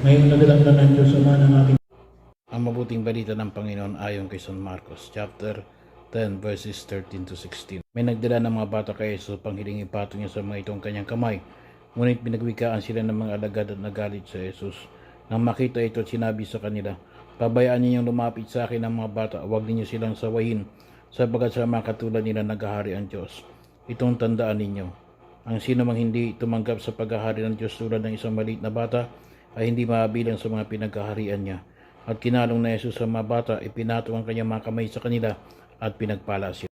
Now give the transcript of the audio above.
Ngayong nagdala ng Diyos Ama ng ating Ang mabuting balita ng Panginoon ayon kay San Marcos, chapter 10, verses 13 to 16. May nagdala ng mga bata kay Jesus upang hiling ipatong niya sa mga itong kanyang kamay. Ngunit pinagwikaan sila ng mga alagad at nagalit sa Jesus. Nang makita ito, sinabi sa kanila, Pabayaan ninyong lumapit sa akin ang mga bata, huwag ninyo silang sawayin, sabagat sa mga katulad nila naghahari ang Diyos. Itong tandaan ninyo, ang sino mang hindi tumanggap sa paghahari ng Diyos tulad ng isang maliit na bata, ay hindi mabilang sa mga pinaghaharian niya. At kinalong na Jesus sa mga bata, ipinatong ang kanyang mga kamay sa kanila at pinagpala sila.